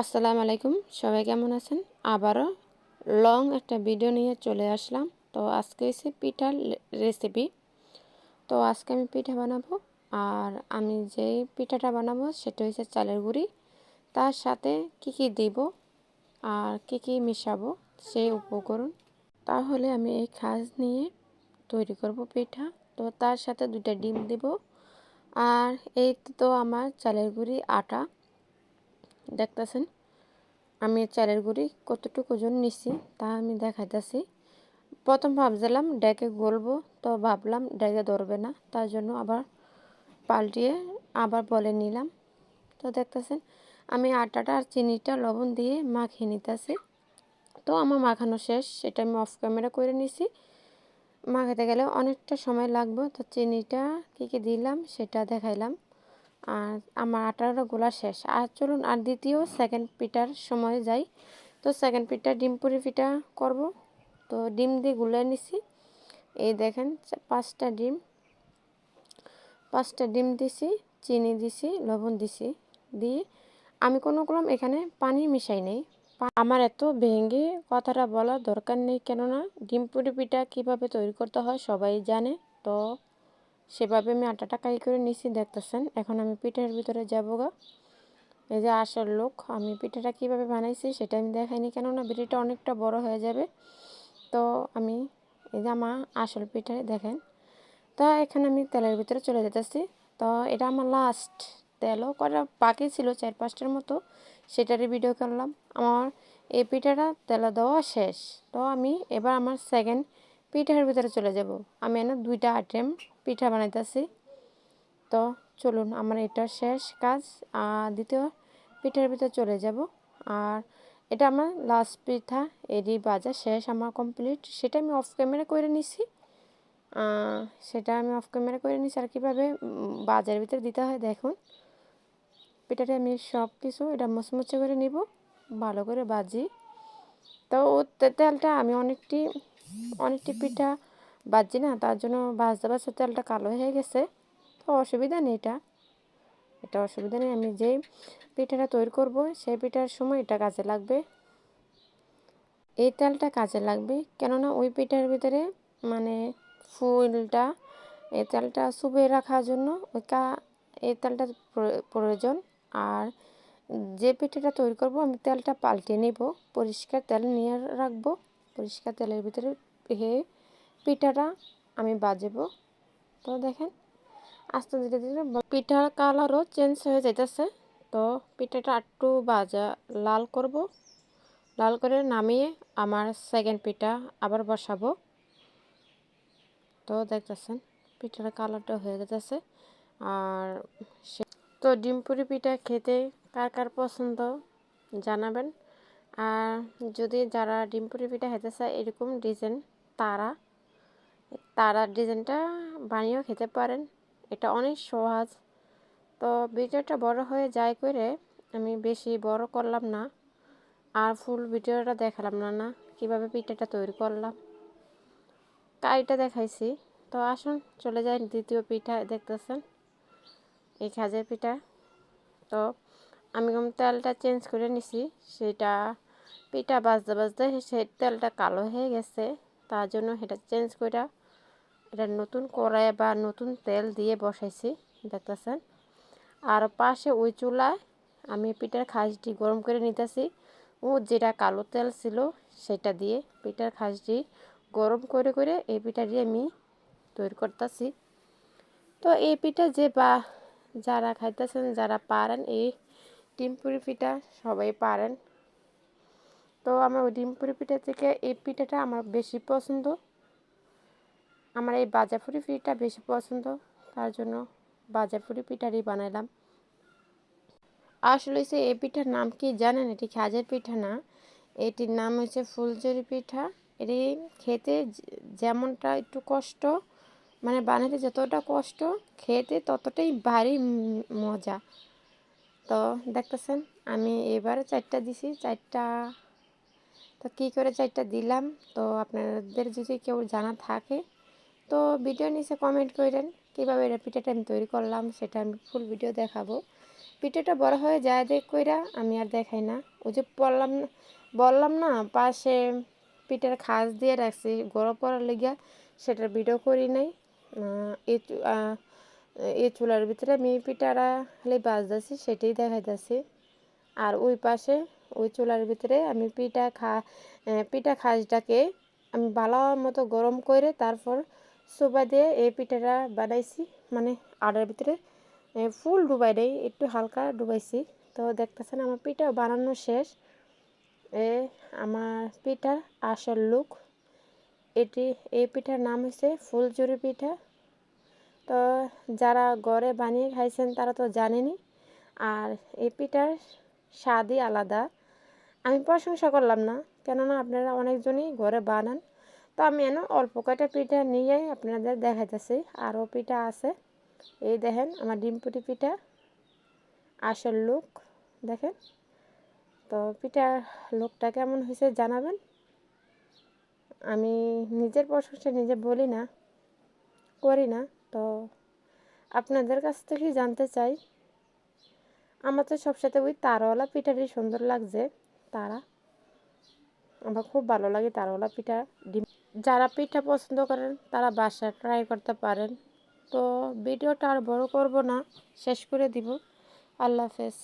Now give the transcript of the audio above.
আসসালামু আলাইকুম। সবাই কেমন আছেন? আবারও লং একটা ভিডিও নিয়ে চলে আসলাম। তো আজকে হচ্ছে পিঠার রেসিপি তো আজকে আমি পিঠা বানাবো। আর আমি যেই পিঠাটা বানাবো সেটা হচ্ছে চালের গুঁড়ি। তার সাথে কি কি দিব আর কি কি মিশাবো সেই উপকরণ। তাহলে আমি এই খাস নিয়ে তৈরি করব পিঠা। তো তার সাথে দুইটা ডিম দিব। আর এই তো আমার চালের গুঁড়ি আটা। দেখতেছেন? আমি চালের গুঁড়ি কতটুকু ওজন নিছি তা আমি দেখাইতেছি। প্রথম ভাবছিলাম ডেকে গলবো, তো ভাবলাম ডেকে ধরবে না, তার জন্য আবার পাল্টিয়ে আবার বলে নিলাম। তো দেখতেছেন, আমি আটাটা আর চিনিটা লবণ দিয়ে মাখিয়ে নিতেছি। তো আমার মাখানো শেষ, সেটা আমি অফ ক্যামেরা করে নিছি। মাখাতে গেলে অনেকটা সময় লাগবে, তো চিনিটা কী কী দিলাম সেটা দেখাইলাম। আর আমার আটারও গোলা শেষ। আর চলুন, আর দ্বিতীয় সেকেন্ড পিঠার সময় যাই। তো সেকেন্ড পিঠা, ডিম পুরি পিঠা করব। তো ডিম দিয়ে গুলে নিছি। এই দেখেন, পাঁচটা ডিম। পাঁচটা ডিম দিছি, চিনি দিছি, লবণ দিছি। দিয়ে আমি কোনো কলম এখানে পানি মিশাই নেই। আমার এত ভেঙে কথাটা বলা দরকার নেই। কেননা ডিম পুরি পিঠা কীভাবে তৈরি করতে হয় সবাই জানে। তো সেভাবে আমি আটাটা কাই করে নিছি, দেখতেছেন? এখন আমি পিঠার ভিতরে যাব গা। এই যে আসার লোক, আমি পিঠাটা কীভাবে বানাইছি সেটা আমি দেখাইনি, কেননা পিঠাটা অনেকটা বড় হয়ে যাবে। তো আমি, এই যে আমার আসল পিঠায় দেখেন। তো এখানে আমি তেলের ভিতরে চলে যেতেছি। তো এটা আমার লাস্ট তেলও করা বাকি ছিল, চার পাঁচটার মতো, সেটারই ভিডিও করলাম। আমার এই পিঠাটা তেলে দেওয়া শেষ। তো আমি এবার আমার সেকেন্ড পিঠার ভিতরে চলে যাব। আমি এনে দুইটা আইটেম পিঠা বানাইতেছি। তো চলুন, আমার এটা শেষ কাজ, আর দ্বিতীয় পিঠার ভিতরে চলে যাব। আর এটা আমার লাস্ট পিঠা, এরই বাজা শেষ আমার কমপ্লিট সেটা আমি অফ ক্যামেরা করে নিছি। সেটা আমি অফ ক্যামেরা করে নিছি, আর কীভাবে বাজারের ভিতরে দিতে হয় দেখুন। পিঠাটা আমি সব কিছু এটা মুচমুচে করে নিব, ভালো করে বাজি তো, তেলটা আমি অনেকটি অনেকটি পিঠা বাজছি না, তার জন্য ভাজতে ভাজতে তেলটা কালো হয়ে গেছে। তো অসুবিধা নেই এটা। এটা অসুবিধা নেই, আমি যেই পিঠাটা তৈরি করব, সেই পিঠার সময় এটা কাজে লাগবে। এই তেলটা কাজে লাগবে, কেননা ওই পিঠার ভিতরে মানে ফুলটা, এই তেলটা চুবে রাখার জন্য ওই কা, এই তেলটা প্রয়োজন। আর যে পিঠাটা তৈরি করব, আমি তেলটা পাল্টে নেব, পরিষ্কার তেল নিয়ে রাখব। পরিষ্কার তেলের ভিতরে পিঠাটা আমি বাজবো। তো দেখেন, আস্তে ধীরে ধীরে পিঠার কালারও চেঞ্জ হয়ে যাইতেছে। তো পিঠাটা একটু বাজা, লাল করব। লাল করে নামিয়ে আমার সেকেন্ড পিঠা আবার বসাবো। তো দেখতেছেন, পিঠার কালারটা হয়ে যেতেছে আর সে তো ডিমপুরি পিঠা খেতে কার কার পছন্দ জানাবেন। আর যদি যারা ডিমপুরি পিঠা খেতে চায়, এরকম ডিজাইন তারা তারা ডিজাইনটা বানিয়েও খেতে পারেন। এটা অনেক সহজ। তো ভিডিওটা বড় হয়ে যায় করে আমি বেশি বড় করলাম না। আর ফুল ভিডিওটা দেখালাম না না। কীভাবে পিঠাটা তৈরি করলাম। কাইটা দেখাইছি। তো আসুন, চলে যাই দ্বিতীয় পিঠা, দেখতেছেন? এই খাজের পিঠা। তো আমি কম তেলটা চেঞ্জ করে নিছি, সেটা পিঠা বাজতে বাজতে সেই তেলটা কালো হয়ে গেছে। তার জন্য সেটা চেঞ্জ করে এটা নতুন কড়াই বা নতুন তেল দিয়ে বসাইছি, দেখতেছেন। আর পাশে ওই চুলায় আমি পিঠার খাসটি গরম করে নিতেছি। ও যেটা কালো তেল ছিল সেটা দিয়ে পিঠার খাসটি গরম করে করে এই পিঠাটি আমি তৈরি করতেছি। তো এই পিঠা যে বা যারা খাইতেছেন, যারা পারেন এই ডিমপুরি পিঠা, সবাই পারেন। তো আমার ওই ডিমপুরি পিঠা থেকে এই পিঠাটা আমার বেশি পছন্দ। আমার এই বাজাফুরি পিঠাটা বেশি পছন্দ। তার জন্য বাজাফুরি পিঠারই বানাইলাম। আসলে সে এই পিঠার নাম কি জানেন? এটি খাজের পিঠা না। এটির নাম হচ্ছে ফুলজরি পিঠা। এটি খেতে যেমনটা একটু কষ্ট মানে বানাতে যতটা কষ্ট, খেতে ততটাই ভারী মজা। তো দেখতেছেন, আমি এবারে চারটা দিছি। চারটা তো কী করে চারটা দিলাম? তো আপনাদের যদি কেউ জানা থাকে, তো ভিডিও নিচে কমেন্ট করেন, কীভাবে এটা পিঠাটা আমি তৈরি করলাম সেটা আমি ফুল ভিডিও দেখাবো। পিঠাটা বড় হয়ে যায় দেখ কইরা আমি আর দেখাই না। ওই যে না, বললাম না, পাশে পিঠার খাস দিয়ে রাখছি, গরম পড়ার লেগিয়া সেটার ভিডিও করি নাই। এই চুলার ভিতরে আমি পিঠাটা খালি বাজতেছি সেটাই দেখাইতেছি। আর ওই পাশে ওই চুলার ভিতরে আমি পিঠা খা পিঠা খাসটাকে আমি ভালো মতো গরম করে তারপর সোবা দিয়ে এই পিঠাটা বানাইছি। মানে আটার ভিতরে ফুল ডুবাই দেই একটু হালকা ডুবাইছি। তো দেখতেছেন আমার পিঠা বানানো শেষ। এ, আমার পিঠার আসল লুক এটি, এই পিঠার নাম হচ্ছে ফুলচুরি পিঠা। তো যারা ঘরে বানিয়ে খাইছেন তারা তো জানেনি আর এই পিঠার স্বাদই আলাদা। আমি প্রশংসা করলাম না। কেননা আপনারা অনেকজনই ঘরে বানান। তো আমি এনে অল্প কয়টা পিঠা নিয়ে আপনাদের দেখাইতেছি। আরও পিঠা আছে। এই দেখেন আমার ডিমপুটি পিঠা। আসল লুক, দেখেন। তো পিঠার লুকটা কেমন হয়েছে জানাবেন? আমি নিজের প্রশংসা নিজে বলি না, করি না। তো আপনাদের কাছ থেকেই জানতে চাই। আমার তো সবসাথে ওই তারওয়ালা পিঠাটি সুন্দর লাগছে। তারা। আমার খুব ভালো লাগে তারওয়ালা পিঠা। ডিম যারা পিঠা পছন্দ করেন, তারা বাসায় ট্রাই করতে পারেন। তো ভিডিওটা আর বড় করব না, শেষ করে দিব। আল্লাহ হাফেজ।